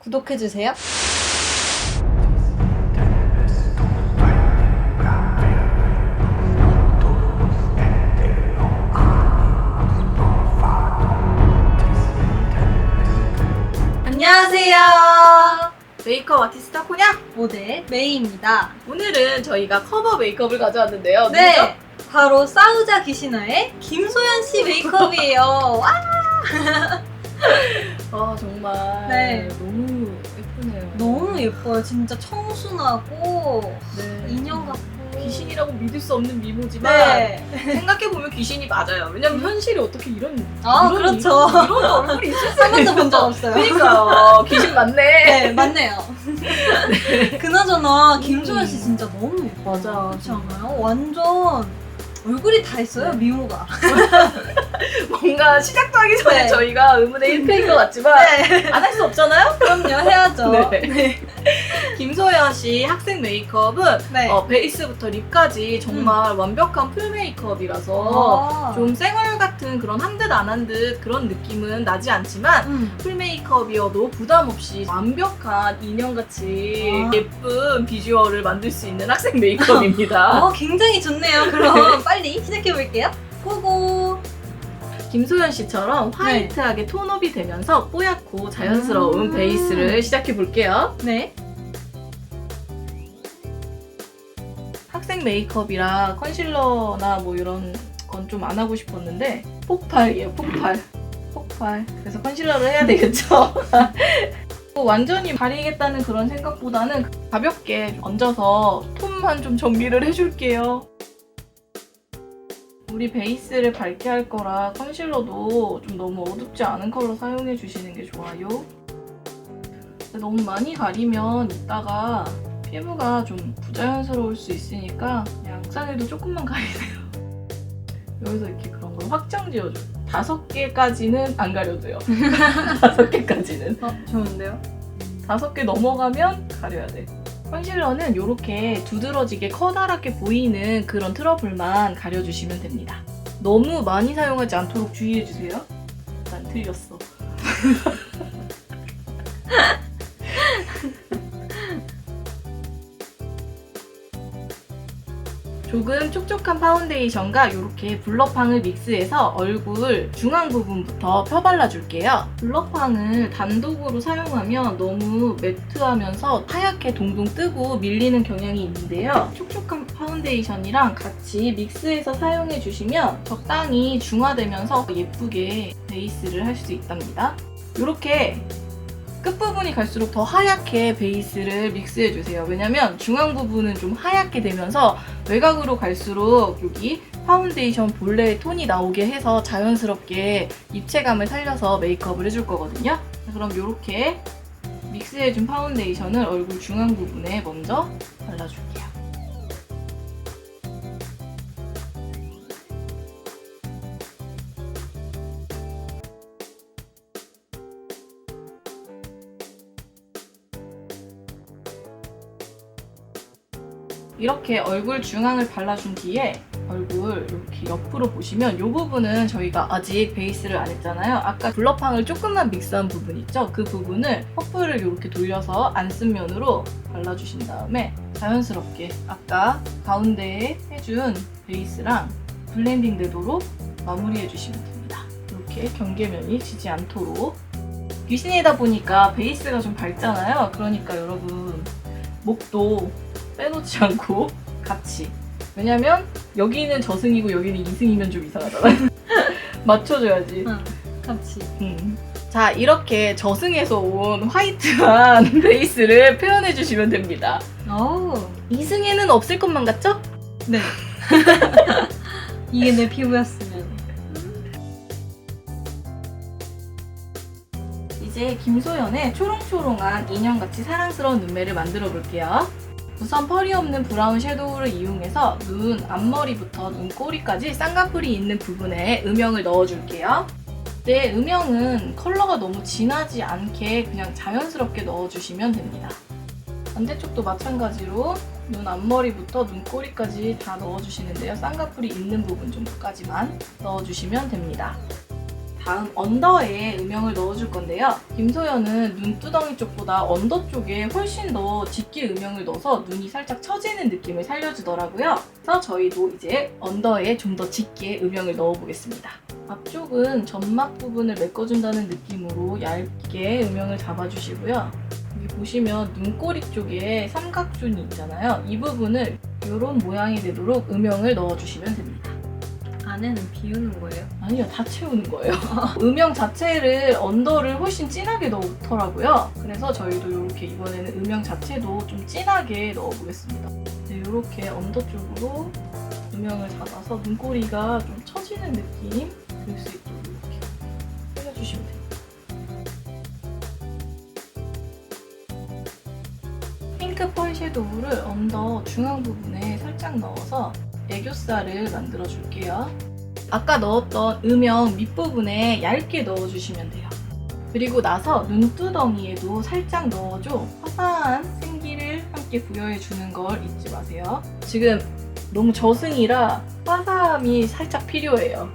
구독해주세요. 안녕하세요. 메이크업 아티스트 코냐? 모델 메이입니다. 오늘은 저희가 커버 메이크업을 가져왔는데요. 네, 바로 싸우자 귀신아의 김소연 씨 메이크업이에요. 와! 아 정말 네. 너무 예쁘네요. 너무 예뻐요. 진짜 청순하고 네. 인형 같고. 귀신이라고 믿을 수 없는 미모지만 네. 생각해 보면 귀신이 맞아요. 왜냐면 현실에 어떻게 이런 아, 이런 그렇죠. 이런, 이런 얼굴이 있을 수한 번도 본 적 없어요. 그러니까요. 귀신 맞네. 네, 맞네요. 그나저나 김소연 씨 진짜 너무 예뻐. 맞아. 그렇지 않아요? 완전 얼굴이 다 있어요, 미모가. 뭔가 시작도 하기 전에 네. 저희가 의문의 1패인 것 같지만 안할 수 없잖아요. 그럼요, 해야죠. 네. 김소연 씨 학생 메이크업은 네. 어, 베이스부터 립까지 정말 완벽한 풀 메이크업이라서 아. 좀 쌩얼 같은 그런 한 듯 안 한 듯 그런 느낌은 나지 않지만 음. 풀 메이크업이어도 부담 없이 완벽한 인형같이 아. 예쁜 비주얼을 만들 수 있는 학생 메이크업입니다. 어, 굉장히 좋네요. 그럼 빨리 시작해 볼게요. 김소연 씨처럼 화이트하게 톤업이 되면서 뽀얗고 자연스러운 음. 베이스를 시작해 볼게요. 네. 학생 메이크업이라 컨실러나 뭐 이런 건 좀 안 하고 싶었는데 폭발이에요 폭발 폭발 그래서 컨실러를 해야 되겠죠 뭐 완전히 가리겠다는 그런 생각보다는 가볍게 얹어서 톤만 좀 정리를 해줄게요 우리 베이스를 밝게 할 거라 컨실러도 좀 너무 어둡지 않은 컬러 사용해 주시는 게 좋아요 너무 많이 가리면 이따가 피부가 좀 부자연스러울 수 있으니까 양산에도 조금만 가리세요. 여기서 이렇게 그런 걸 확정 지어줘요. 다섯 개까지는 안 가려도요. 다섯 개까지는. 어, 좋은데요? 다섯 개 넘어가면 가려야 돼. 컨실러는 이렇게 두드러지게 커다랗게 보이는 그런 트러블만 가려주시면 됩니다. 너무 많이 사용하지 않도록 주의해주세요. 난 틀렸어. 조금 촉촉한 파운데이션과 이렇게 블러팡을 믹스해서 얼굴 중앙 부분부터 펴발라줄게요. 블러팡을 단독으로 사용하면 너무 매트하면서 하얗게 동동 뜨고 밀리는 경향이 있는데요. 촉촉한 파운데이션이랑 같이 믹스해서 사용해주시면 적당히 중화되면서 예쁘게 베이스를 할 수 있답니다. 이렇게 끝부분이 갈수록 더 하얗게 베이스를 믹스해주세요. 왜냐면 중앙 부분은 좀 하얗게 되면서 외곽으로 갈수록 여기 파운데이션 본래의 톤이 나오게 해서 자연스럽게 입체감을 살려서 메이크업을 해줄 거거든요. 그럼 이렇게 믹스해준 파운데이션을 얼굴 중앙 부분에 먼저 발라줄게요. 이렇게 얼굴 중앙을 발라준 뒤에 얼굴 이렇게 옆으로 보시면 이 부분은 저희가 아직 베이스를 안 했잖아요. 아까 블러팡을 조금만 믹스한 부분 있죠? 그 부분을 퍼프를 이렇게 돌려서 안 쓴 면으로 발라주신 다음에 자연스럽게 아까 가운데에 해준 베이스랑 블렌딩 되도록 마무리해 주시면 됩니다. 이렇게 경계면이 지지 않도록 귀신이다 보니까 베이스가 좀 밝잖아요. 그러니까 여러분 목도 빼놓지 않고 같이 왜냐면 여기는 저승이고 여기는 이승이면 좀 이상하잖아요 맞춰줘야지 응, 같이. 음. 자 이렇게 저승에서 온 화이트한 베이스를 표현해 주시면 됩니다 오. 이승에는 없을 것만 같죠? 네. 이게 내 피부였으면. 이제 김소연의 초롱초롱한 인형같이 사랑스러운 눈매를 만들어 볼게요 우선 펄이 없는 브라운 섀도우를 이용해서 눈 앞머리부터 눈꼬리까지 쌍꺼풀이 있는 부분에 음영을 넣어줄게요. 네, 음영은 컬러가 너무 진하지 않게 그냥 자연스럽게 넣어주시면 됩니다. 반대쪽도 마찬가지로 눈 앞머리부터 눈꼬리까지 다 넣어주시는데요. 쌍꺼풀이 있는 부분 정도까지만 넣어주시면 됩니다. 다음 언더에 음영을 넣어줄 건데요. 김소연은 눈두덩이 쪽보다 언더 쪽에 훨씬 더 짙게 음영을 넣어서 눈이 살짝 처지는 느낌을 살려주더라고요. 그래서 저희도 이제 언더에 좀 더 짙게 음영을 넣어보겠습니다. 앞쪽은 점막 부분을 메꿔준다는 느낌으로 얇게 음영을 잡아주시고요. 여기 보시면 눈꼬리 쪽에 삼각존이 있잖아요. 이 부분을 이런 모양이 되도록 음영을 넣어주시면 됩니다. 안에는 비우는 거예요. 아니요, 다 채우는 거예요. 음영 자체를 언더를 훨씬 진하게 넣더라고요. 그래서 저희도 이렇게 이번에는 음영 자체도 좀 진하게 넣어보겠습니다. 네, 이렇게 언더 쪽으로 음영을 잡아서 눈꼬리가 좀 처지는 느낌 들 수 있도록 이렇게 살려주시면 됩니다. 핑크 펄 섀도우를 언더 중앙 부분에 살짝 넣어서 애교살을 만들어 줄게요. 아까 넣었던 음영 밑부분에 얇게 넣어주시면 돼요. 그리고 나서 눈두덩이에도 살짝 넣어줘 화사한 생기를 함께 부여해 주는 걸 잊지 마세요. 지금 너무 저승이라 화사함이 살짝 필요해요.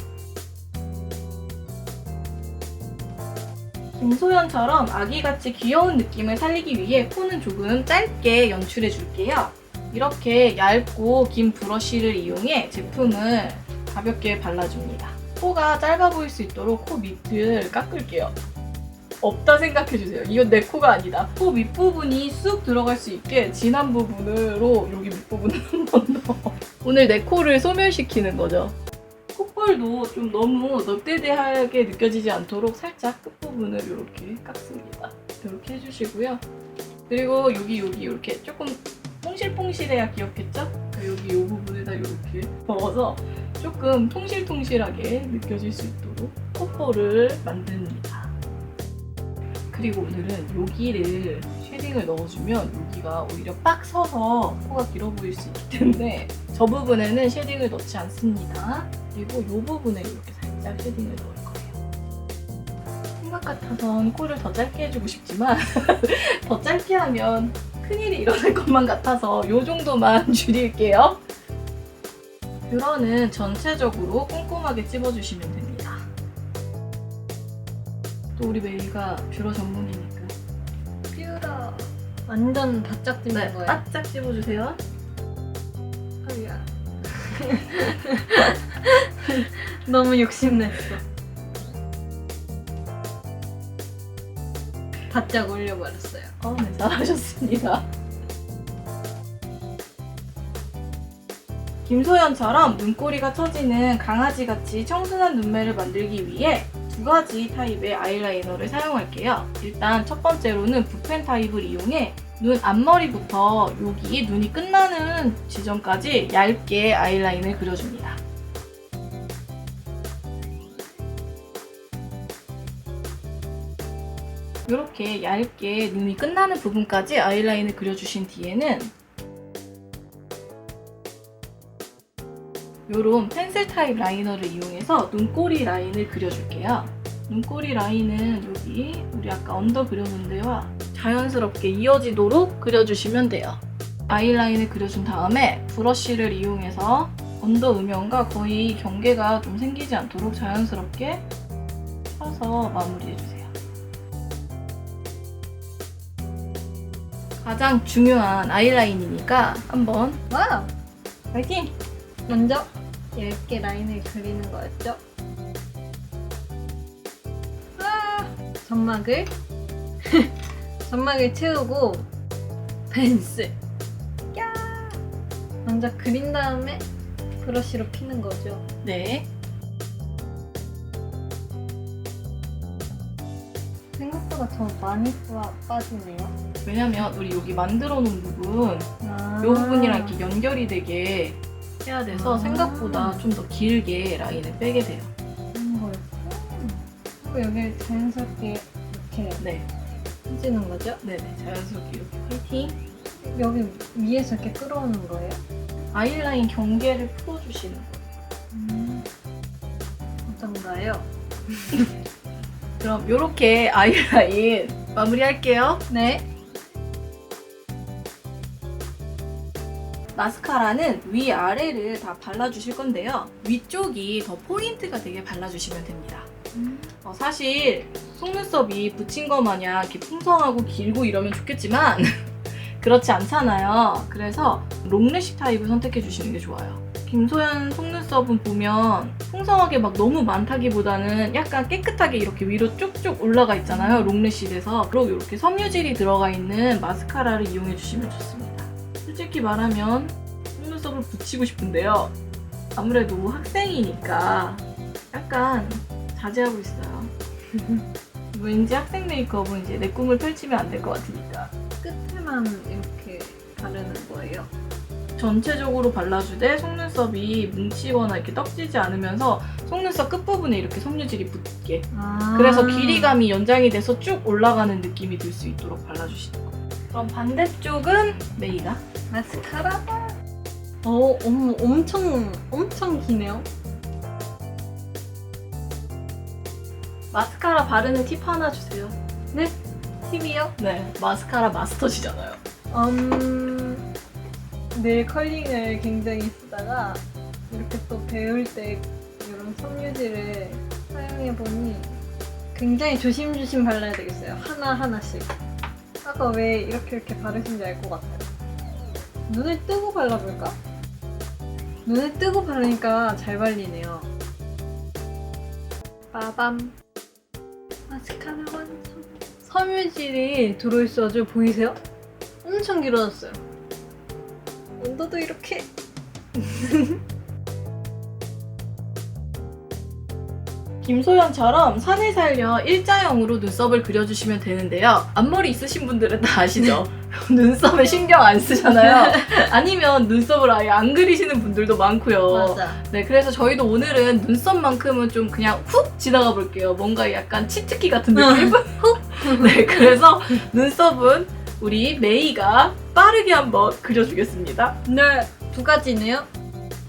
김소연처럼 아기같이 귀여운 느낌을 살리기 위해 코는 조금 짧게 연출해 줄게요. 이렇게 얇고 긴 브러쉬를 이용해 제품을 가볍게 발라줍니다. 코가 짧아 보일 수 있도록 코 밑을 깎을게요. 없다 생각해주세요. 이건 내 코가 아니다. 코 밑부분이 쑥 들어갈 수 있게 진한 부분으로 여기 밑부분을 한번 더. 오늘 내 코를 소멸시키는 거죠. 콧볼도 좀 너무 넙대대하게 느껴지지 않도록 살짝 끝부분을 이렇게 깎습니다. 이렇게 해주시고요. 그리고 여기 여기 이렇게 조금 퐁실퐁실해야 귀엽겠죠? 여기 이 부분에다 이렇게 넣어서 조금 통실통실하게 느껴질 수 있도록 콧볼을 만듭니다. 그리고 오늘은 여기를 쉐딩을 넣어주면 여기가 오히려 빡 서서 코가 길어 보일 수 있기 때문에 저 부분에는 쉐딩을 넣지 않습니다. 그리고 이 부분에 이렇게 살짝 쉐딩을 넣을 거예요. 생각 같아선 코를 더 짧게 해주고 싶지만 더 짧게 하면 큰일이 일어날 것만 같아서 이 정도만 줄일게요. 뷰러는 전체적으로 꼼꼼하게 찝어주시면 됩니다. 또 우리 메이가 뷰러 전문이니까 뷰러. 완전 바짝 찝는 네, 거예요. 바짝 찝어주세요. 너무 욕심냈어. 바짝 올려버렸어요. 어, 네, 잘하셨습니다. 김소연처럼 눈꼬리가 처지는 강아지같이 청순한 눈매를 만들기 위해 두 가지 타입의 아이라이너를 사용할게요. 일단 첫 번째로는 붓펜 타입을 이용해 눈 앞머리부터 여기 눈이 끝나는 지점까지 얇게 아이라인을 그려줍니다. 이렇게 얇게 눈이 끝나는 부분까지 아이라인을 그려주신 뒤에는 이런 펜슬 타입 라이너를 이용해서 눈꼬리 라인을 그려줄게요. 눈꼬리 라인은 여기 우리 아까 언더 그려놓은 데와 자연스럽게 이어지도록 그려주시면 돼요. 아이라인을 그려준 다음에 브러쉬를 이용해서 언더 음영과 거의 경계가 좀 생기지 않도록 자연스럽게 펴서 마무리해주세요. 가장 중요한 아이라인이니까 한번 와우! 파이팅! 먼저 얇게 라인을 그리는 거였죠. 아, 점막을 점막을 채우고 펜슬. 야! 먼저 그린 다음에 브러쉬로 피는 거죠. 네. 생각보다 더 많이 빠, 빠지네요. 왜냐면 우리 여기 만들어 놓은 부분 아. 이 부분이랑 이렇게 연결이 되게 해야 돼서 아. 생각보다 좀 더 길게 라인을 빼게 돼요. 그런 거였고. 그리고 여기 자연스럽게 이렇게 네. 해주는 거죠. 네 네. 자연스럽게 이렇게 파이팅! 여기 위에서 이렇게 끌어오는 거예요. 아이라인 경계를 풀어주시는 거예요. 음. 어떤가요? 그럼 이렇게 아이라인 마무리할게요. 네. 마스카라는 위아래를 다 발라주실 건데요. 위쪽이 더 포인트가 되게 발라주시면 됩니다. 음. 어, 사실 속눈썹이 붙인 것 마냥 이렇게 풍성하고 길고 이러면 좋겠지만 그렇지 않잖아요. 그래서 롱래쉬 타입을 선택해 주시는 게 좋아요. 김소연 속눈썹은 보면 풍성하게 막 너무 많다기보다는 약간 깨끗하게 이렇게 위로 쭉쭉 올라가 있잖아요. 롱래쉬 돼서. 그리고 이렇게 섬유질이 들어가 있는 마스카라를 이용해 주시면 좋습니다. 솔직히 말하면 속눈썹을 붙이고 싶은데요. 아무래도 학생이니까 약간 자제하고 있어요. 왠지 학생 메이크업은 이제 내 꿈을 펼치면 안 될 것 같으니까. 끝에만 이렇게 바르는 거예요. 전체적으로 발라주되 속눈썹이 뭉치거나 이렇게 떡지지 않으면서 속눈썹 끝부분에 이렇게 섬유질이 붙게 아. 그래서 길이감이 연장이 돼서 쭉 올라가는 느낌이 들 수 있도록 발라주시는 거예요. 그럼 반대쪽은 메이가 마스카라가. 어, 어머, 엄청 엄청 기네요. 마스카라 바르는 팁 하나 주세요. 팁이요? 네, 마스카라 마스터시잖아요. 음, 늘 컬링을 굉장히 쓰다가 이렇게 또 배울 때 이런 섬유질을 사용해 보니 굉장히 조심조심 발라야 되겠어요. 하나 하나씩. 아까 왜 이렇게 이렇게 바르신지 알 것 같아요. 눈을 뜨고 발라볼까? 눈을 뜨고 바르니까 잘 발리네요. 빠밤. 마스카라 완성. 섬유질이 들어있어가지고 보이세요? 엄청 길어졌어요. 언더도 이렇게. 김소연처럼 산을 살려 일자형으로 눈썹을 그려주시면 되는데요. 앞머리 있으신 분들은 다 아시죠? 눈썹에 신경 안 쓰잖아요. 아니면 눈썹을 아예 안 그리시는 분들도 많고요. 맞아. 네, 그래서 저희도 오늘은 눈썹만큼은 좀 그냥 훅 지나가 볼게요. 뭔가 약간 치트키 같은 느낌? 훅? 네, 그래서 눈썹은 우리 메이가 빠르게 한번 그려주겠습니다. 네, 두 가지네요.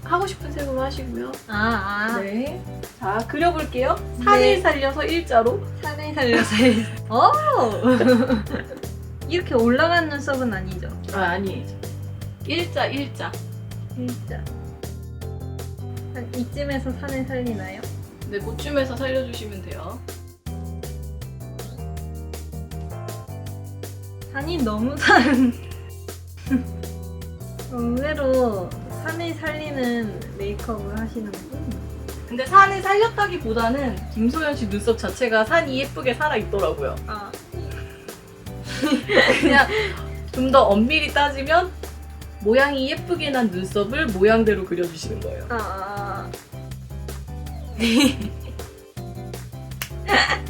하고 싶은 색으로 하시고요. 아, 아. 네. 자, 그려볼게요. 산을 네. 살려서 일자로. 산에 살려서. 오! 이렇게 올라가는 눈썹은 아니죠. 아, 아니에요. 일자, 일자. 한 이쯤에서 산을 살리나요? 네, 고춤에서 살려주시면 돼요. 산이 너무 산. 의외로 산을 살리는 메이크업을 하시는군. 근데 산을 살렸다기보다는 김소연 씨 눈썹 자체가 산이 예쁘게 살아있더라고요. 아, 그냥 좀 더 엄밀히 따지면 모양이 예쁘게 난 눈썹을 모양대로 그려주시는 거예요. 아, 아.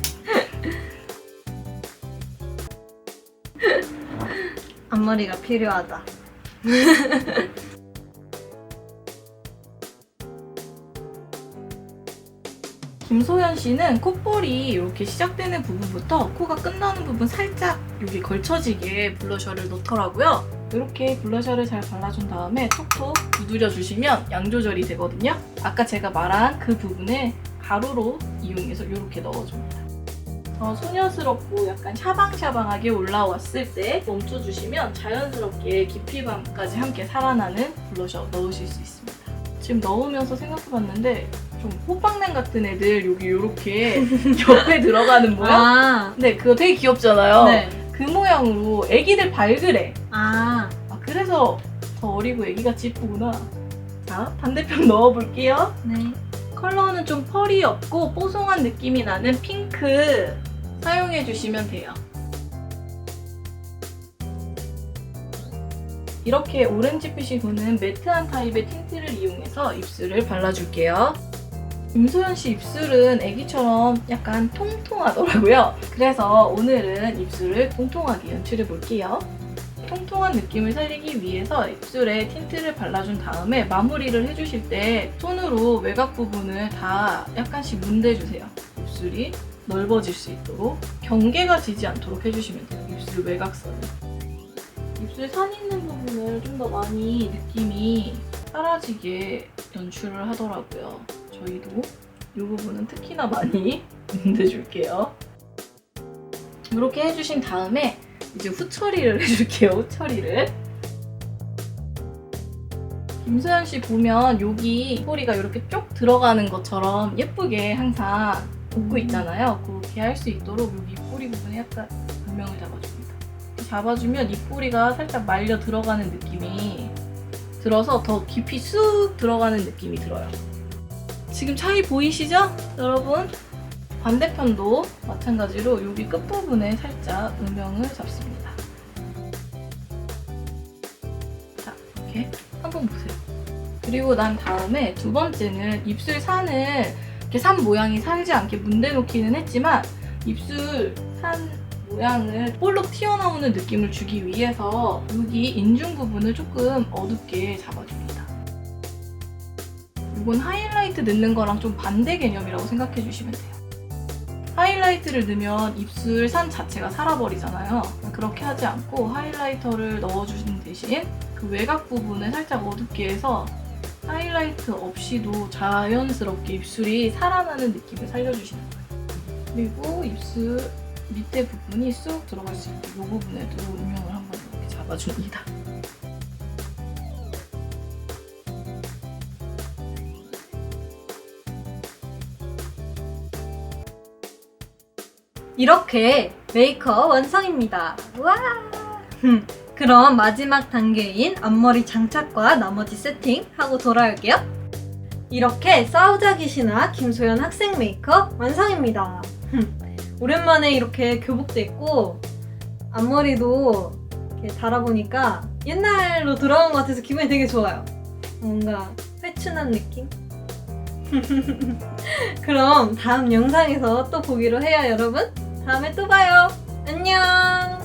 앞머리가 필요하다. 김소연 씨는 콧볼이 이렇게 시작되는 부분부터 코가 끝나는 부분 살짝 여기 걸쳐지게 블러셔를 넣더라고요. 이렇게 블러셔를 잘 발라준 다음에 톡톡 두드려 주시면 양 조절이 되거든요. 아까 제가 말한 그 부분을 가루로 이용해서 이렇게 넣어줍니다. 어, 소녀스럽고 약간 샤방샤방하게 올라왔을 때 멈춰주시면 자연스럽게 깊이감까지 함께 살아나는 블러셔 넣으실 수 있습니다. 지금 넣으면서 생각해봤는데 좀 호빵맨 같은 애들 여기 이렇게 옆에 들어가는 모양? 아, 근데 그거 되게 귀엽잖아요. 네. 그 모양으로 애기들 발그레. 아, 아, 그래서 더 어리고 애기같이 이쁘구나. 자, 반대편 넣어볼게요. 네. 컬러는 좀 펄이 없고 뽀송한 느낌이 나는 핑크 사용해 주시면 돼요. 이렇게 오렌지빛이 도는 매트한 타입의 틴트를 이용해서 입술을 발라줄게요. 김소연 씨 입술은 애기처럼 약간 통통하더라고요. 그래서 오늘은 입술을 통통하게 연출해 볼게요. 통통한 느낌을 살리기 위해서 입술에 틴트를 발라준 다음에 마무리를 해주실 때 손으로 외곽 부분을 다 약간씩 문대주세요. 입술이 넓어질 수 있도록 경계가 지지 않도록 해주시면 돼요. 입술 외곽선을. 입술 산 있는 부분을 좀 더 많이 느낌이 사라지게 연출을 하더라고요. 저희도 이 부분은 특히나 많이 문대줄게요. 이렇게 해주신 다음에 이제 후처리를 해줄게요. 후처리를. 김소연 씨 보면 여기 꼬리가 이렇게 쭉 들어가는 것처럼 예쁘게 항상 돋고 있잖아요. 그렇게 할 수 있도록 여기 뿌리 부분에 약간 음영을 잡아줍니다. 잡아주면 이 뿌리가 살짝 말려 들어가는 느낌이 들어서 더 깊이 쑥 들어가는 느낌이 들어요. 지금 차이 보이시죠? 여러분? 반대편도 마찬가지로 여기 끝부분에 살짝 음영을 잡습니다. 자, 이렇게 한번 보세요. 그리고 난 다음에 두 번째는 입술 산을 이렇게 산 모양이 살지 않게 문대 놓기는 했지만 입술 산 모양을 볼록 튀어나오는 느낌을 주기 위해서 여기 인중 부분을 조금 어둡게 잡아줍니다. 이건 하이라이트 넣는 거랑 좀 반대 개념이라고 생각해 주시면 돼요. 하이라이트를 넣으면 입술 산 자체가 살아버리잖아요. 그렇게 하지 않고 하이라이터를 넣어주신 대신 그 외곽 부분을 살짝 어둡게 해서 하이라이트 없이도 자연스럽게 입술이 살아나는 느낌을 살려주시는 거예요. 그리고 입술 밑에 부분이 쑥 들어갈 수 있게 이 부분에도 음영을 한번 이렇게 잡아줍니다. 이렇게 메이크업 완성입니다. 와! 흠, 그럼 마지막 단계인 앞머리 장착과 나머지 세팅하고 돌아올게요. 이렇게 싸우자 기시나 김소연 학생 메이크업 완성입니다. 흠, 오랜만에 이렇게 교복도 입고 앞머리도 이렇게 달아보니까 옛날로 돌아온 것 같아서 기분이 되게 좋아요. 뭔가 회춘한 느낌? 그럼 다음 영상에서 또 보기로 해요, 여러분. 다음에 또 봐요. 안녕!